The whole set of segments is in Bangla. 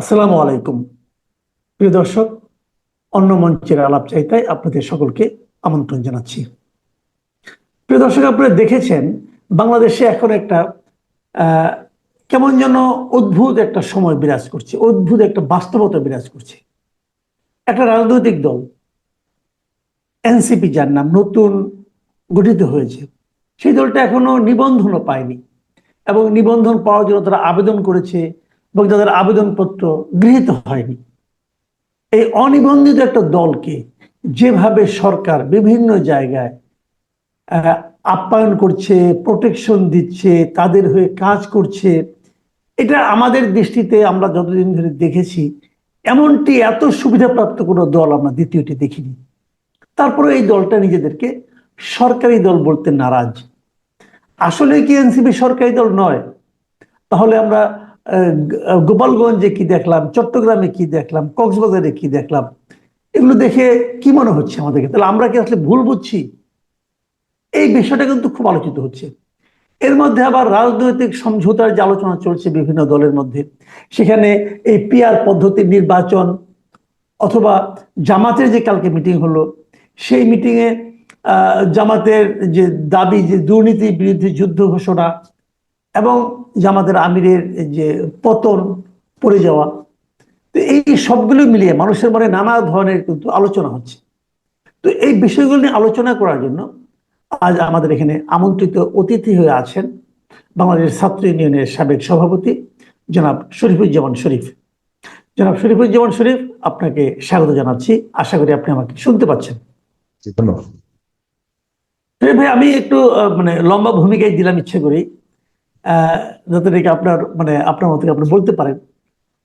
আসসালামু আলাইকুম। প্রিয় দর্শক, অন্য মঞ্চের আলাপ চাইতায় আপনাদের সকলকে আমন্ত্রণ জানাচ্ছি। প্রিয় দর্শক, আপনারা দেখেছেন, বাংলাদেশে এখন একটা কেমন যেন অদ্ভুত একটা সময় বিরাজ করছে, অদ্ভুত একটা বাস্তবতা বিরাজ করছে। একটা রাজনৈতিক দল, এনসিপি যার নাম নতুন গঠিত হয়েছে, সেই দলটা এখনও নিবন্ধনও পায়নি এবং নিবন্ধন পাওয়ার জন্য তারা আবেদন করেছে এবং তাদের আবেদনপত্র গৃহীত হয়নি। এই অনিবন্ধিত একটা দলকে যেভাবে সরকার বিভিন্ন জায়গায় আপ্যায়ন করছে প্রোটেকশন দিচ্ছে, তাদের হয়ে কাজ করছে, এটা আমাদের দৃষ্টিতে আমরা যতদিন ধরে দেখেছি, এমনটি এত সুবিধাপ্রাপ্ত কোনো দল আমরা দ্বিতীয়টি দেখিনি। তারপরে এই দলটা নিজেদেরকে সরকারি দল বলতে নারাজ। আসলে কি এনসিপি সরকারি দল নয়? তাহলে আমরা গোপালগঞ্জে কি দেখলাম, চট্টগ্রামে কি দেখলাম, কক্সবাজারে কি দেখলাম, এগুলো দেখে কি মনে হচ্ছে আমাদেরকে? তাহলে আমরা কি আসলে ভুল বুঝছি? এই বিষয়টা কিন্তু খুব আলোচিত হচ্ছে। এর মধ্যে আবার রাজনৈতিক সমঝোতার যে আলোচনা চলছে বিভিন্ন দলের মধ্যে, সেখানে এই পিআর পদ্ধতির নির্বাচন অথবা জামাতের যে কালকে মিটিং হলো, সেই মিটিংয়ে জামাতের যে দাবি যে দুর্নীতি বিরুদ্ধে যুদ্ধ ঘোষণা এবং জামাতের আমিরের যে পতন পড়ে যাওয়া। তো এই সবগুলো মিলিয়ে মানুষের মনে নানা ধরনের কিন্তু আলোচনা হচ্ছে। তো এই বিষয়গুলো নিয়ে আলোচনা করার জন্য আজ আমাদের এখানে আমন্ত্রিত অতিথি হয়ে আছেন বাংলাদেশ ছাত্র ইউনিয়নের সাবেক সভাপতি জনাব শরীফুজ্জামান শরীফ। জনাব শরীফুজ্জামান শরীফ আপনাকে স্বাগত জানাচ্ছি। আশা করি আপনি আমাকে শুনতে পাচ্ছেন। ধন্যবাদ। ভাই আমি একটু মানে লম্বা ভূমিকায় দিলাম ইচ্ছে করি যাতে নাকি আপনার মানে আপনার মতো আপনি বলতে পারেন।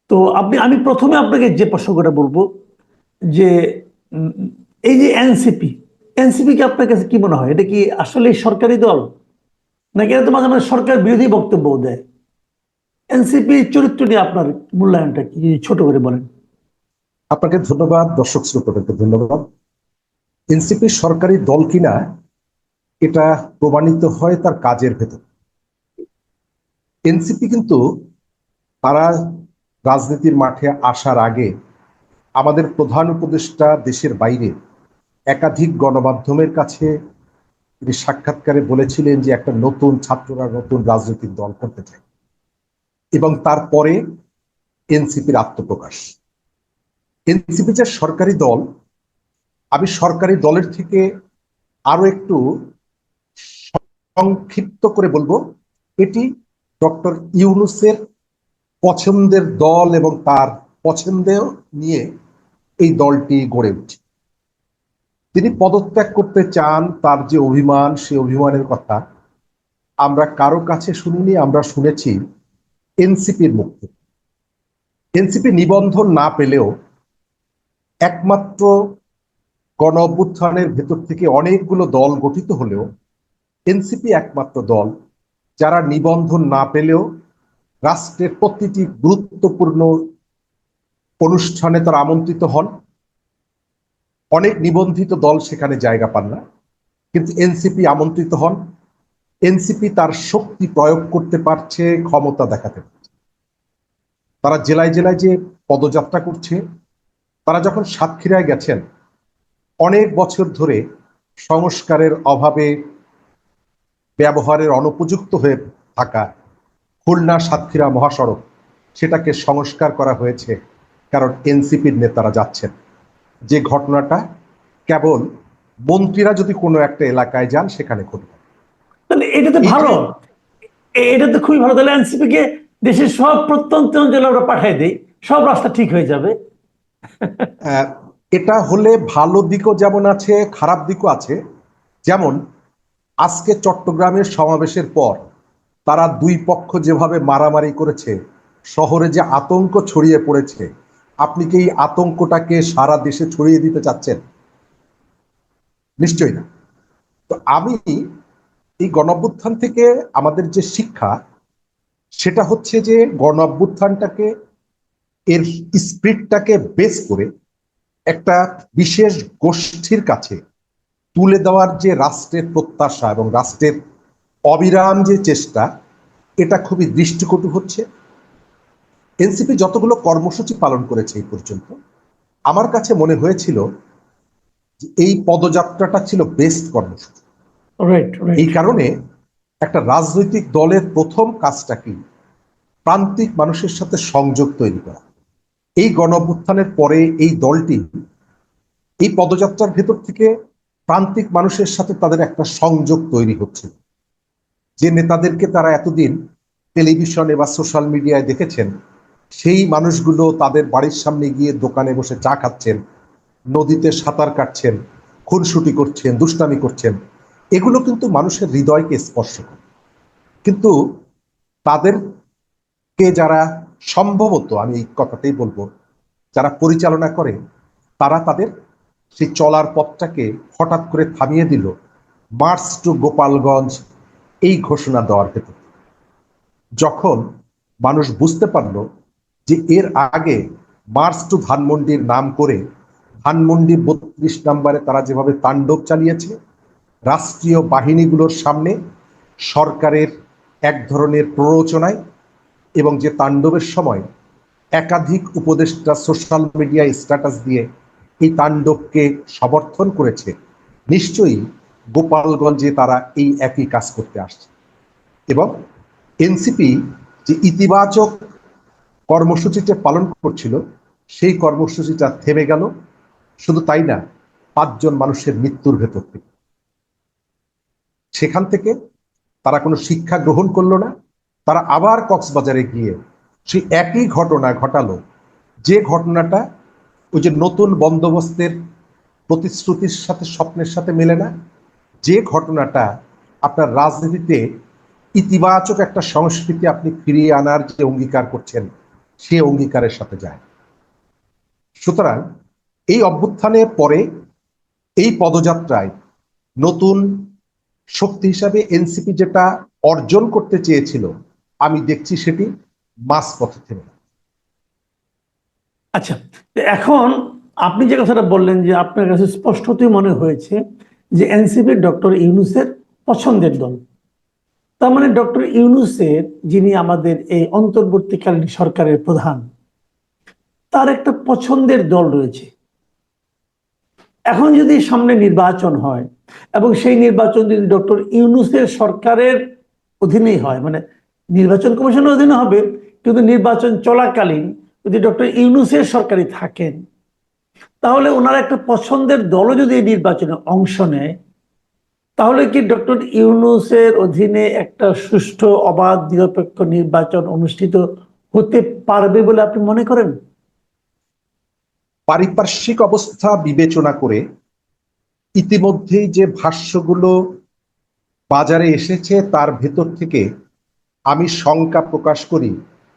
তো আপনি, আমি প্রথমে আপনাকে যে প্রসঙ্গটা বলব, যে এই যে এনসিপি এনসিপি কি আপনার কাছে কি মনে হয়? এটা কি আসলে সরকারি দল? নাকি এটা তো মাঝে মাঝে সরকার বিরোধী বক্তব্য দেয়? এনসিপি চরিত্র নিয়ে আপনার মূল্যায়নটা কি? ছোট করে বলেন। আপনাকে ধন্যবাদ, দর্শক শ্রোতাদেরকে ধন্যবাদ। এনসিপি সরকারি দল কিনা, এটা প্রমাণিত হয় তার কাজের ভেতর। এনসিপি কিন্তু তারা রাজনীতির মাঠে আসার আগে আমাদের প্রধান উপদেষ্টা দেশের বাইরে একাধিক গণমাধ্যমের কাছে তিনি সাক্ষাৎকারে বলেছিলেন যে একটা নতুন ছাত্ররা নতুন রাজনৈতিক দল করতে চায়। এবং তারপরে এনসিপির আত্মপ্রকাশ। এনসিপি যে সরকারি দল, আমি সরকারি দলের থেকে আরও একটু সংক্ষিপ্ত করে বলব, এটি ডক্টর ইউনুসের পছন্দের দল এবং তার পছন্দেও নিয়ে এই দলটি গড়ে উঠছে। তিনি পদত্যাগ করতে চান তার যে অভিমান সে অভিমানের কথা আমরা কারও কাছে শুনিনি, আমরা শুনেছি এনসিপির মুখ থেকে। এনসিপি নিবন্ধন না পেলেও একমাত্র গণ অভ্যুত্থানের ভেতর থেকে অনেকগুলো দল গঠিত হলেও এনসিপি একমাত্র দল যারা নিবন্ধন না পেলেও রাষ্ট্রের প্রতিটি গুরুত্বপূর্ণ অনুষ্ঠানে তারা আমন্ত্রিত হন। অনেক নিবন্ধিত দল সেখানে জায়গা পান না, কিন্তু এনসিপি আমন্ত্রিত হন। এনসিপি তার শক্তি প্রয়োগ করতে পারছে, ক্ষমতা দেখাতে পারছে। তারা জেলায় জেলায় যে পদযাত্রা করছে, তারা যখন সাতক্ষীরায় গেছেন, অনেক বছর ধরে সংস্কারের অভাবে ব্যবহারের অনুপযুক্ত হয়ে থাকা খুলনা সাতক্ষীরা মহাসড়ক সেটাকে সংস্কার করা হয়েছে কারণ এনসিপির নেতারা যাচ্ছেন। যে ঘটনাটা কেবল মন্ত্রীরা যদি কোনো একটা এলাকায় যান সেখানে ঘটবে। তাহলে এটা তো ভালো। এটা তো খুবই ভালো। তাহলে এনসিপি কে দেশের সব প্রত্যন্ত অঞ্চলে আমরা পাঠিয়ে দিই। সব রাস্তা ঠিক হয়ে যাবে। এটা হলে ভালো দিকও যেমন আছে খারাপ দিকও আছে যেমন আজকে চট্টগ্রামের সমাবেশের পর তারা দুই পক্ষ যেভাবে মারামারি করেছে, শহরে যে আতঙ্ক ছড়িয়ে পড়েছে, আপনি কি এই আতঙ্কটাকে সারা দেশে ছড়িয়ে দিতে চাচ্ছেন? নিশ্চয়ই না। তো আমি এই গণঅভ্যুত্থান থেকে আমাদের যে শিক্ষা, সেটা হচ্ছে যে গণ অভ্যুত্থানটাকে এর স্পিরিটটাকে বেস করে একটা বিশেষ গোষ্ঠীর কাছে তুলে দেওয়ার যে রাষ্ট্রের প্রত্যাশা এবং রাষ্ট্রের অবিরাম যে চেষ্টা এটা খুবই দৃষ্টিকটু হচ্ছে। এনসিপি যতগুলো কর্মসূচি পালন করেছে এই পর্যন্ত আমার কাছে মনে হয়েছিল যে এই পদযাত্রাটা ছিল বেস্ট কর্মসূচি। এই কারণে একটা রাজনৈতিক দলের প্রথম কাজটা কি প্রান্তিক মানুষের সাথে সংযোগ তৈরি করা। এই গণ অভ্যুত্থানের পরে এই দলটি এই পদযাত্রার ভেতর থেকে প্রান্তিক মানুষের সাথে তাদের একটা সংযোগ তৈরি হচ্ছে। যে নেতাদেরকে তারা এতদিন টেলিভিশনে বা সোশ্যাল মিডিয়ায় দেখেছেন, সেই মানুষগুলো তাদের বাড়ির সামনে গিয়ে দোকানে বসে চা খাচ্ছেন, নদীতে সাঁতার কাটছেন, খুনসুটি করছেন, দুষ্টামি করছেন, এগুলো কিন্তু মানুষের হৃদয়কে স্পর্শ করে। কিন্তু তাদেরকে যারা সম্ভবত, আমি এই কথাটাই বলব, যারা পরিচালনা করে, তারা তাদের সেই চলার পথটাকে হঠাৎ করে থামিয়ে দিল মার্চ টু গোপালগঞ্জ এই ঘোষণা দেওয়ার ক্ষেত্রে যখন মানুষ বুঝতে পারল যে এর আগে মার্চ টু ধানমন্ডির নাম করে ধানমন্ডি বত্রিশ নম্বরে তারা যেভাবে তাণ্ডব চালিয়েছে, রাষ্ট্রীয় বাহিনীগুলোর সামনে সরকারের এক ধরনের প্ররোচনায় এবং যে তাণ্ডবের সময় একাধিক উপদেষ্টা সোশ্যাল মিডিয়ায় স্ট্যাটাস দিয়ে এই তাণ্ডবকে সমর্থন করেছে। নিশ্চয়ই গোপালগঞ্জে তারা এই একই কাজ করতে আসছে। এবং এনসিপি যে ইতিবাচক কর্মসূচিটা পালন করছিল, সেই কর্মসূচিটা থেমে গেল। শুধু তাই না, পাঁচজন মানুষের মৃত্যুর ভেতর থেকে। সেখান থেকে তারা কোনো শিক্ষা গ্রহণ করল না। তারা আবার কক্সবাজারে গিয়ে সেই একই ঘটনা ঘটালো। যে ঘটনাটা ওই যে নতুন বন্দোবস্তের প্রতিশ্রুতির সাথে, স্বপ্নের সাথে মেলে না যে ঘটনাটা আপনার রাজনীতিতে ইতিবাচক একটা সংস্কৃতি আপনি ফিরিয়ে আনার যে অঙ্গীকার করছেন, সে অঙ্গীকারের সাথে যায় সুতরাং এই অভ্যুত্থানের পরে এই পদযাত্রায় নতুন শক্তি হিসাবে এনসিপি যেটা অর্জন করতে চেয়েছিল, আমি দেখছি সেটি মাস পথে থেমে। আচ্ছা এখন আপনি যে কথাটা বললেন যে আপনার কাছে স্পষ্টতই মনে হয়েছে যে এনসিপি ডক্টর ইউনুসের পছন্দের দল। তার মানে ডক্টর ইউনুসের, যিনি আমাদের এই অন্তর্বর্তীকালীন সরকারের প্রধান, তার একটা পছন্দের দল রয়েছে। এখন যদি সামনে নির্বাচন হয় এবং সেই নির্বাচন যদি ডক্টর ইউনুসের সরকারের অধীনেই হয় মানে নির্বাচন কমিশনের অধীনে হবে, কিন্তু নির্বাচন চলাকালীন যদি ডক্টর ইউনুসের সরকারি থাকেন, তাহলে ওনার একটা পছন্দের দলও যদি এই নির্বাচনে অংশ নেয়, তাহলে কি ডক্টর ইউনুসের অধীনে একটা সুষ্ঠু, অবাধ, নিরপেক্ষ নির্বাচন অনুষ্ঠিত হতে পারবে বলে আপনি মনে করেন? পারিপার্শ্বিক অবস্থা বিবেচনা করে ইতিমধ্যেই যে ভাষ্যগুলো বাজারে এসেছে, তার ভেতর থেকে আমি শঙ্কা প্রকাশ করি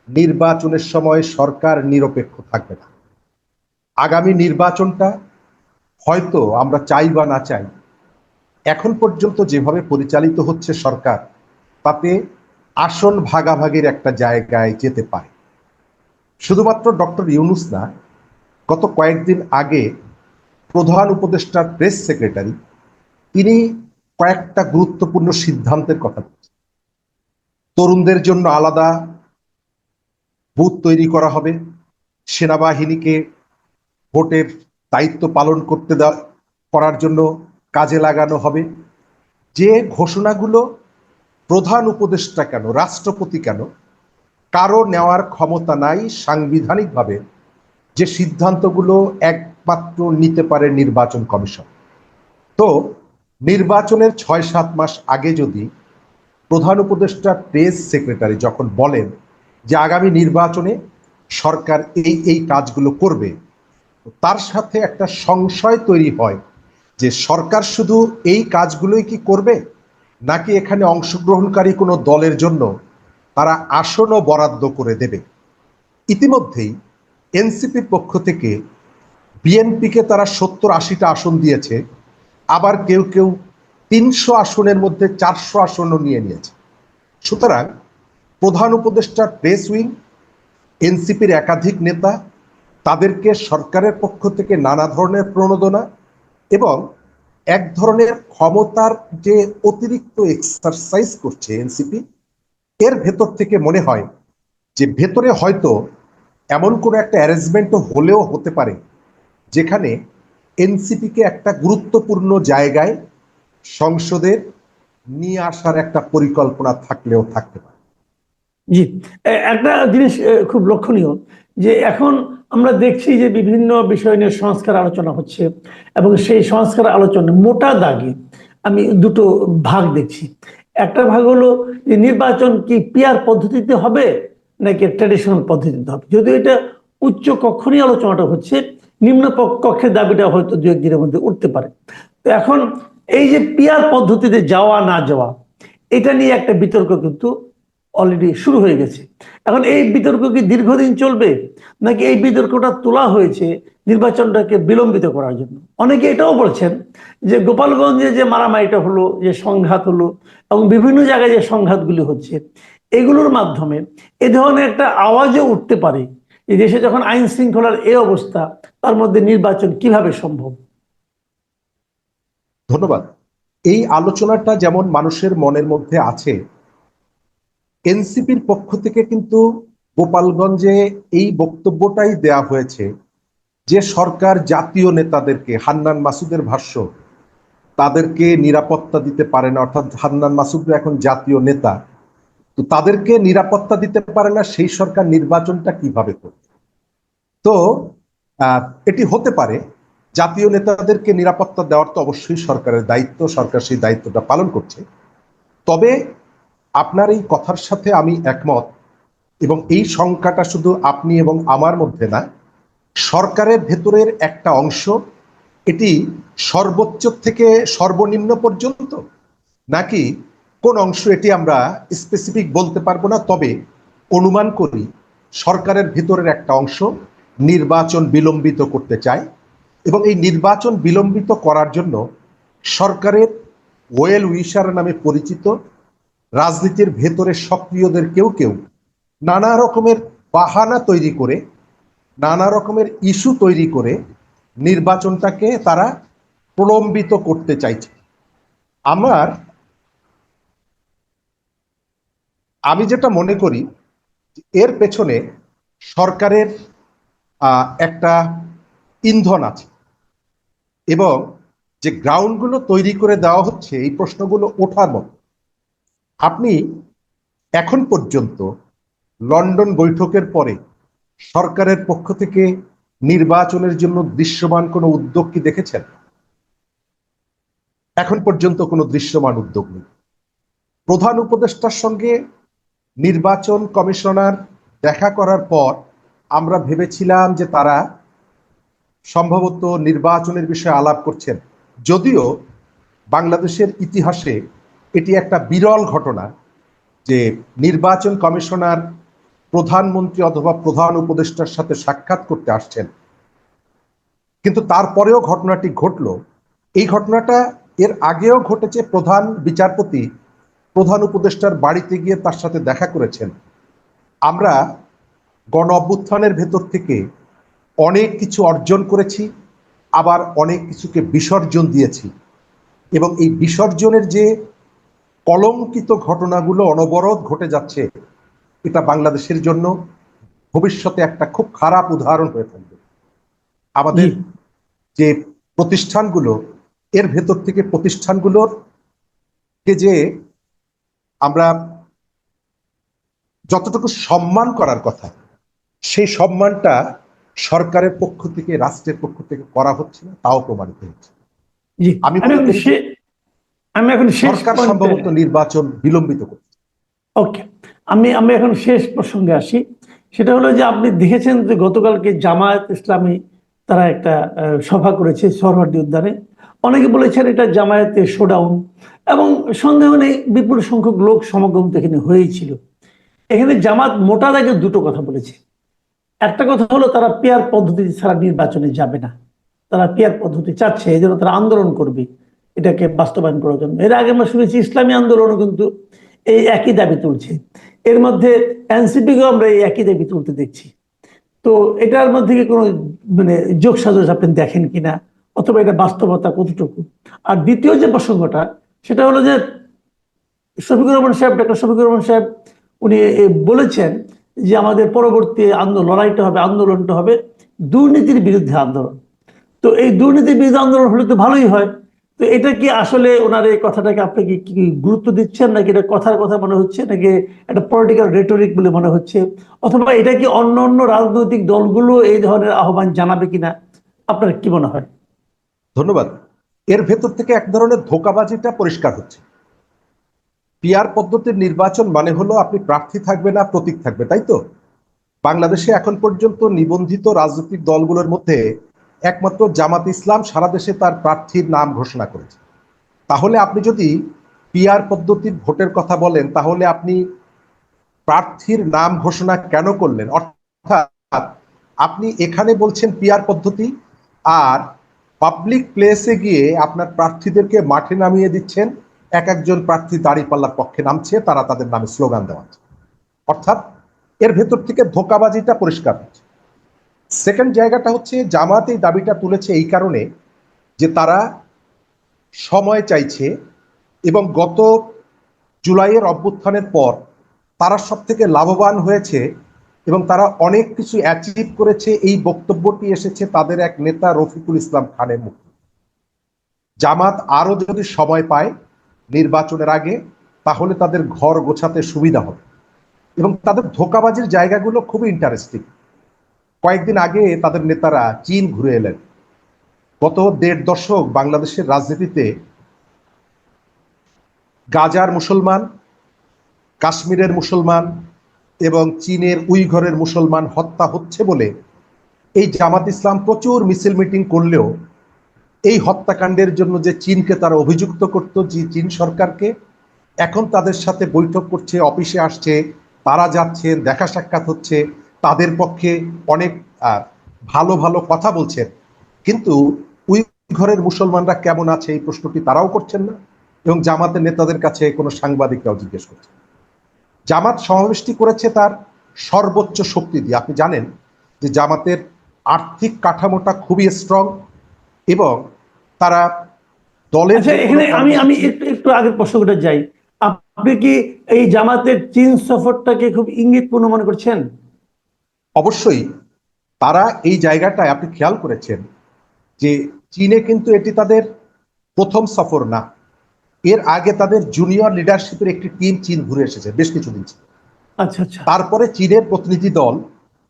নির্বাচনের সময় সরকার নিরপেক্ষ থাকবে না। আগামী নির্বাচনটা হয়তো আমরা চাই বা না চাই, এখন পর্যন্ত যেভাবে পরিচালিত হচ্ছে সরকার, তাতে আসন ভাগাভাগির একটা জায়গায় যেতে পারে। শুধুমাত্র ডক্টর ইউনুস না, গত কয়েকদিন আগে প্রধান উপদেষ্টার প্রেস সেক্রেটারি, তিনি কয়েকটা গুরুত্বপূর্ণ সিদ্ধান্তের কথা বলছেন। তরুণদের জন্য আলাদা বুথ তৈরি করা হবে। সেনাবাহিনীকে ভোটের দায়িত্ব পালন করতে দেওয়া করার জন্য কাজে লাগানো হবে। যে ঘোষণাগুলো প্রধান উপদেষ্টা কেন, রাষ্ট্রপতি কেন, কারও নেওয়ার ক্ষমতা নাই সাংবিধানিকভাবে, যে সিদ্ধান্তগুলো একমাত্র নিতে পারে নির্বাচন কমিশন। তো নির্বাচনের ছয় সাত মাস আগে যদি প্রধান উপদেষ্টা প্রেস সেক্রেটারি যখন বলেন যে আগামী নির্বাচনে সরকার এই এই কাজগুলো করবে। তার সাথে একটা সংশয় তৈরি হয় যে সরকার শুধু এই কাজগুলোই কি করবে? নাকি এখানে অংশগ্রহণকারী কোনো দলের জন্য তারা আসনও বরাদ্দ করে দেবে? ইতিমধ্যেই এনসিপির পক্ষ থেকে বিএনপিকে তারা সত্তর আশিটা আসন দিয়েছে, আবার কেউ কেউ তিনশো আসনের মধ্যে চারশো আসনও নিয়ে নিয়েছে। সুতরাং প্রধান উপদেষ্টা প্রেস উইং, এনসিপির একাধিক নেতা, তাদেরকে সরকারের পক্ষ থেকে নানা ধরনের প্রণোদনা এবং এক ধরনের ক্ষমতার যে অতিরিক্ত এক্সারসাইজ করছে এনসিপি, এর ভেতর থেকে মনে হয় যে ভেতরে হয়তো এমন কোনো একটা অ্যারেঞ্জমেন্টও হলেও হতে পারে, যেখানে এনসিপিকে একটা গুরুত্বপূর্ণ জায়গায় সংসদের নিয়ে আসার একটা পরিকল্পনা থাকলেও থাকতে পারে। জি। একটা জিনিস খুব লক্ষণীয় যে এখন আমরা দেখছি যে বিভিন্ন বিষয় নিয়ে সংস্কার আলোচনা হচ্ছে এবং সেই সংস্কার আলোচনা মোটা দাগে আমি দুটো ভাগ দেখছি। একটা ভাগ হলো যে নির্বাচন কি পিয়ার পদ্ধতিতে হবে নাকি ট্র্যাডিশনাল পদ্ধতিতে হবে? যদিও এটা উচ্চ কক্ষ নিয়ে আলোচনাটা হচ্ছে, নিম্ন কক্ষের দাবিটা হয়তো দু একদিনের মধ্যে উঠতে পারে। তো এখন এই যে পিয়ার পদ্ধতিতে যাওয়া না যাওয়া, এটা নিয়ে একটা বিতর্ক কিন্তু অলরেডি শুরু হয়ে গেছে। এখন এই বিতর্ক কি দীর্ঘদিন চলবে? নাকি এই বিতর্কটা তোলা হয়েছে নির্বাচনটাকে বিলম্বিত করার জন্য? অনেকে এটাও বলছেন যে গোপালগঞ্জে যে মারামারিটা হলো, যে সংঘাত হলো এবং বিভিন্ন জায়গায় যে সংঘাতগুলি হচ্ছে, এগুলোর মাধ্যমে এ ধরনের একটা আওয়াজও উঠতে পারে যে দেশে যখন আইন শৃঙ্খলার এই অবস্থা, তার মধ্যে নির্বাচন কীভাবে সম্ভব? ধন্যবাদ। এই আলোচনাটা যেমন মানুষের মনের মধ্যে আছে এনসিপির পক্ষ থেকে কিন্তু গোপালগঞ্জে এই বক্তব্যটাই দেয়া হয়েছে যে সরকার জাতীয় নেতাদেরকে, হান্নান মাসুদের ভাষ্য, তাদেরকে নিরাপত্তা দিতে পারে না। অর্থাৎ হান্নান মাসুদরা এখন জাতীয় নেতা। তো তাদেরকে নিরাপত্তা দিতে পারে না, সেই সরকার নির্বাচনটা কীভাবে করবে? তো এটি হতে পারে, জাতীয় নেতাদেরকে নিরাপত্তা দেওয়ার তো অবশ্যই সরকারের দায়িত্ব, সরকার সেই দায়িত্বটা পালন করছে। তবে আপনার এই কথার সাথে আমি একমত এবং এই সংখ্যাটা শুধু আপনি এবং আমার মধ্যে না, সরকারের ভেতরের একটা অংশ, এটি সর্বোচ্চ থেকে সর্বনিম্ন পর্যন্ত? নাকি কোন অংশ এটি আমরা স্পেসিফিক বলতে পারব না, তবে অনুমান করি সরকারের ভেতরের একটা অংশ নির্বাচন বিলম্বিত করতে চায় এবং এই নির্বাচন বিলম্বিত করার জন্য সরকারের ওয়েল উইশার নামে পরিচিত রাজনীতির ভেতরে সক্রিয়দের কেউ কেউ নানা রকমের বাহানা তৈরি করে, নানা রকমের ইস্যু তৈরি করে নির্বাচনটাকে তারা প্রলম্বিত করতে চাইছে। আমার, আমি যেটা মনে করি এর পেছনে সরকারের একটা ইন্ধন আছে এবং যে গ্রাউন্ডগুলো তৈরি করে দেওয়া হচ্ছে এই প্রশ্নগুলো ওঠার মতো। আপনি এখন পর্যন্ত লন্ডন বৈঠকের পরে সরকারের পক্ষ থেকে নির্বাচনের জন্য দৃশ্যমান কোনো উদ্যোগ কি দেখেছেন? এখন পর্যন্ত কোনো দৃশ্যমান উদ্যোগ নেই। প্রধান উপদেষ্টার সঙ্গে নির্বাচন কমিশনার দেখা করার পর আমরা ভেবেছিলাম যে তারা সম্ভবত নির্বাচনের বিষয়ে আলাপ করছেন। যদিও বাংলাদেশের ইতিহাসে এটি একটা বিরল ঘটনা যে নির্বাচন কমিশনার প্রধানমন্ত্রী অথবা প্রধান উপদেষ্টার সাথে সাক্ষাৎ করতে আসছেন। কিন্তু তারপরেও ঘটনাটি ঘটল। এই ঘটনাটা এর আগেও ঘটেছে। প্রধান বিচারপতি, প্রধান উপদেষ্টার বাড়িতে গিয়ে তার সাথে দেখা করেছেন। আমরা গণ অভ্যুত্থানের ভেতর থেকে অনেক কিছু অর্জন করেছি, আবার অনেক কিছুকে বিসর্জন দিয়েছি। এবং এই বিসর্জনের যে কলঙ্কিত ঘটনাগুলো অনবরত ঘটে যাচ্ছে। এটা বাংলাদেশের জন্য ভবিষ্যতে একটা খুব খারাপ উদাহরণ হয়ে থাকবে। আমাদের যে প্রতিষ্ঠানগুলো এর ভেতর থেকে প্রতিষ্ঠানগুলোর কে যে আমরা যতটুকু সম্মান করার কথা সেই সম্মানটা সরকারের পক্ষ থেকে রাষ্ট্রের পক্ষ থেকে করা হচ্ছে না তাও প্রমাণিত হচ্ছে। আমি আমি এখন শেষ সম্ভবত নির্বাচন বিলম্বিত করছে। ওকে। আমি আমি এখন শেষ প্রসঙ্গে আসি। সেটা হলো যে আপনি দেখেছেন যে গতকালকে জামায়াত ইসলামী তারা একটা সভা করেছে সরওয়ার্দী উদ্যানে। অনেকে বলেছেন এটা জামায়াতের শোডাউন এবং সন্দেহ নেই বিপুল সংখ্যক লোক সমাগম তো এখানে হয়েছিল। এখানে জামাত মোটা দাগে দুটো কথা বলেছে। একটা কথা হলো তারা পেয়ার পদ্ধতি ছাড়া নির্বাচনে যাবে না। তারা পেয়ার পদ্ধতি চাচ্ছে এই জন্য তারা আন্দোলন করবে। এটাকে বাস্তবায়ন করার জন্য। এর আগে আমরা শুনেছি ইসলামী আন্দোলনও কিন্তু এই একই দাবি তুলছে। এর মধ্যে এনসিপিকেও আমরা এই একই দাবি তুলতে দেখছি। তো এটার মধ্যে কি কোনো মানে যোগ সাজস আপনি দেখেন কিনা? অথবা এটা বাস্তবতা কতটুকু? আর দ্বিতীয় যে প্রসঙ্গটা, সেটা হলো যে শফিকুর রহমান সাহেব ডক্টর শফিকুর রহমান সাহেব, উনি বলেছেন যে আমাদের পরবর্তী আন্দোলন, লড়াইটা হবে, আন্দোলনটা হবে দুর্নীতির বিরুদ্ধে আন্দোলন। তো এই দুর্নীতির বিরুদ্ধে আন্দোলন হলে তো ভালোই হয়। তো এটা কি আসলে ওনার এই কথাটাকে আপনি কি গুরুত্ব দিচ্ছেন নাকি এটা কথার কথা মনে হচ্ছে নাকি একটা পলিটিক্যাল রেটরিক বলে মনে হচ্ছে? অথবা এটা কি অন্য অন্য রাজনৈতিক দলগুলো এই ধরনের আহ্বান জানাবে কিনা? আপনার কি মনে হয়? ধন্যবাদ। এর ভেতর থেকে এক ধরনের ধোকাবাজিটা পরিষ্কার হচ্ছে। পিয়ার পদ্ধতির নির্বাচন মানে হলো আপনি প্রার্থী থাকবে না, প্রতীক থাকবে, তাই তো? বাংলাদেশে এখন পর্যন্ত নিবন্ধিত রাজনৈতিক দলগুলোর মধ্যে একমাত্র জামাত ইসলাম সারা দেশে তার প্রার্থীর নাম ঘোষণা করেছে। তাহলে আপনি যদি পিয়ার পদ্ধতির ভোটের কথা বলেন, তাহলে আপনি প্রার্থীর নাম ঘোষণা কেন করলেন? অর্থাৎ আপনি এখানে বলছেন পিয়ার পদ্ধতি, আর পাবলিক প্লেসে গিয়ে আপনার প্রার্থীদেরকে মাঠে নামিয়ে দিচ্ছেন, এক একজন প্রার্থী দাঁড়িপাল্লার পক্ষে নামছে, তারা তাদের নামে স্লোগান দেওয়া অর্থাৎ এর ভেতর থেকে ধোকাবাজিটা পরিষ্কার হচ্ছে। সেকেন্ড জায়গাটা হচ্ছে জামাত এই দাবিটা তুলেছে এই কারণে যে তারা সময় চাইছে এবং গত জুলাইয়ের অভ্যুত্থানের পর তারা সব থেকে লাভবান হয়েছে এবং তারা অনেক কিছু অ্যাচিভ করেছে। এই বক্তব্যটি এসেছে তাদের এক নেতা রফিকুল ইসলাম খানের মুখ জামাত আরও যদি সময় পায় নির্বাচনের আগে, তাহলে তাদের ঘর গোছাতে সুবিধা হবে। এবং তাদের ধোকাবাজির জায়গাগুলো খুবই ইন্টারেস্টিং কয়েকদিন আগে তাদের নেতারা চীন ঘুরে এলেন। গত দেড় দশক বাংলাদেশের রাজনীতিতে গাজার মুসলমান, কাশ্মীরের মুসলমান এবং চীনের উইঘরের মুসলমান হত্যা হচ্ছে বলে এই জামাত ইসলাম প্রচুর মিছিল মিটিং করলেও এই হত্যাকাণ্ডের জন্য যে চীনকে তারা অভিযুক্ত করত, যে চীন সরকারকে, এখন তাদের সাথে বৈঠক করছে, অফিসে আসছে, তারা যাচ্ছেন দেখা সাক্ষাৎ হচ্ছে। তাদের পক্ষে অনেক ভালো ভালো কথা বলছেন। কিন্তু উইঘরের মুসলমানরা কেমন আছে এই প্রশ্নটি তারাও করছেন না এবং জামাতের নেতাদের কাছে কোনো সাংবাদিকরাও জিজ্ঞেস করছে জামাত সমাবেশটি করেছে তার সর্বোচ্চ শক্তি দিয়ে। আপনি জানেন যে জামাতের আর্থিক কাঠামোটা খুবই স্ট্রং এবং তারা দলের আচ্ছা এখানে আমি আমি একটু একটু আগের প্রশ্নটা যাই। আপনি কি এই জামাতের চীন সফরটাকে খুব ইঙ্গিতপূর্ণ মনে করছেন? অবশ্যই তারা এই জায়গাটায় আপনি খেয়াল করেছেন যে চীনে কিন্তু এটি তাদের প্রথম সফর না। এর আগে তাদের জুনিয়র লিডারশিপের একটি টিম চীন ঘুরে এসেছে বেশ কিছুদিন। আচ্ছা আচ্ছা। তারপরে চীনের প্রতিনিধি দল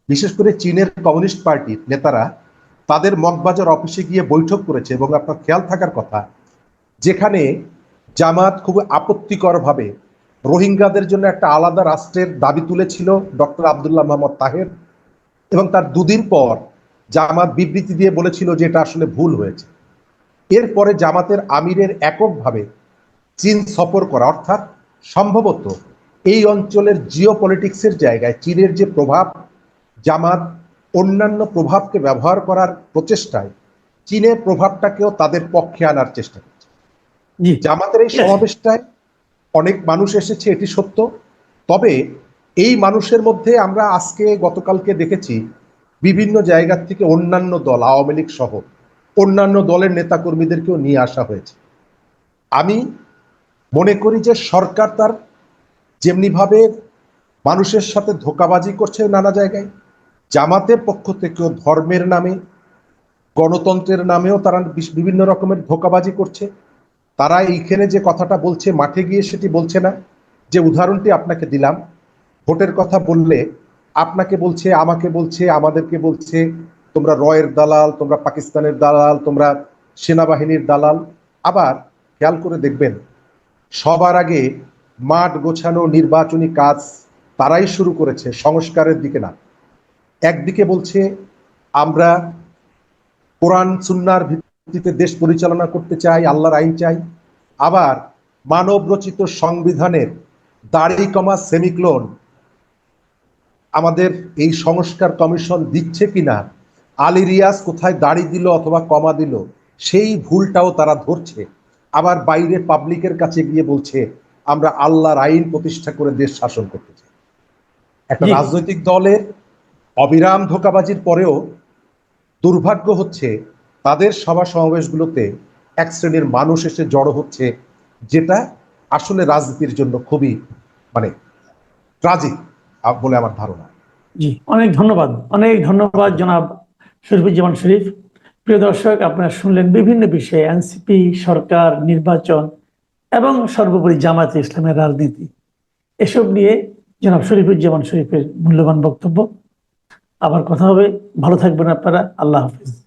বিশেষ করে চীনের কমিউনিস্ট পার্টির নেতারা তাদের মগবাজার অফিসে গিয়ে বৈঠক করেছে এবং আপনার খেয়াল থাকার কথা যেখানে জামাত খুব আপত্তিকরভাবে রোহিঙ্গাদের জন্য একটা আলাদা রাষ্ট্রের দাবি তুলেছিল ডক্টর আবদুল্লাহ মোহাম্মদ তাহের। এবং তার দুদিন পর জামাত বিবৃতি দিয়ে বলেছিল যে এটা আসলে ভুল হয়েছে। এরপরে জামাতের আমিরের এককভাবে চীন সফর করা অর্থাৎ সম্ভবত এই অঞ্চলের জিও পলিটিক্সের জায়গায় চীনের যে প্রভাব জামাত অন্যান্য প্রভাবকে ব্যবহার করার প্রচেষ্টায় চীনের প্রভাবটাকেও তাদের পক্ষে আনার চেষ্টা করছে। জামাতের এই সমাবেশটায় অনেক মানুষ এসেছে এটি সত্য। তবে এই মানুষের মধ্যে আমরা আজকে গতকালকে দেখেছি বিভিন্ন জায়গার থেকে অন্যান্য দল, আওয়ামী লীগ সহ অন্যান্য দলের নেতাকর্মীদেরকেও নিয়ে আসা হয়েছে। আমি মনে করি যে সরকার তার যেমনিভাবে মানুষের সাথে ধোকাবাজি করছে নানা জায়গায়, জামাতের পক্ষ থেকেও, ধর্মের নামে, গণতন্ত্রের নামেও তারা বিভিন্ন রকমের ধোকাবাজি করছে। তারা এইখানে যে কথাটা বলছে, মাঠে গিয়ে সেটি বলছে না। যে উদাহরণটি আপনাকে দিলাম ভোটের কথা বললে আপনাকে বলছে, আমাকে বলছে, আমাদেরকে বলছে, তোমরা রয়ের দালাল, তোমরা পাকিস্তানের দালাল, তোমরা সেনাবাহিনীর দালাল। আবার খেয়াল করে দেখবেন, সবার আগে মাঠ গোছানো নির্বাচনী কাজ তারাই শুরু করেছে, সংস্কারের দিকে না। একদিকে বলছে, আমরা কোরআন, সুন্নার ভিত্তিতে দেশ পরিচালনা করতে চাই, আল্লাহর আইন চাই। আবার মানব রচিত সংবিধানের দাড়ি কমা সেমিক্লোন আমাদের এই সংস্কার কমিশন দিচ্ছে কিনা? আলী রিয়াজ কোথায় দাড়ি দিল অথবা কমা দিল? সেই ভুলটাও তারা ধরছে। আবার বাইরে পাবলিকের কাছে গিয়ে বলছে আমরা আল্লাহর আইন প্রতিষ্ঠা করে দেশ শাসন করতে চাই। একটা রাজনৈতিক দলের অবিরাম ধোকাবাজির পরেও দুর্ভাগ্য হচ্ছে তাদের সভা সমাবেশগুলোতে এক শ্রেণির মানুষ এসে জড়ো হচ্ছে যেটা আসলে রাজনীতির জন্য খুবই মানে ট্রাজিক বলে আমার ধারণা। জি, অনেক ধন্যবাদ। অনেক ধন্যবাদ জনাব শরীফুজ্জামান শরীফ। প্রিয় দর্শক, আপনারা শুনলেন বিভিন্ন বিষয়ে এনসিপি, সরকার, নির্বাচন এবং সর্বোপরি জামায়াতে ইসলামের রাজনীতি। এসব নিয়ে জনাব শরীফুজ্জামান শরীফের মূল্যবান বক্তব্য। আবার কথা হবে। ভালো থাকবেন আপনারা। আল্লাহ হাফিজ।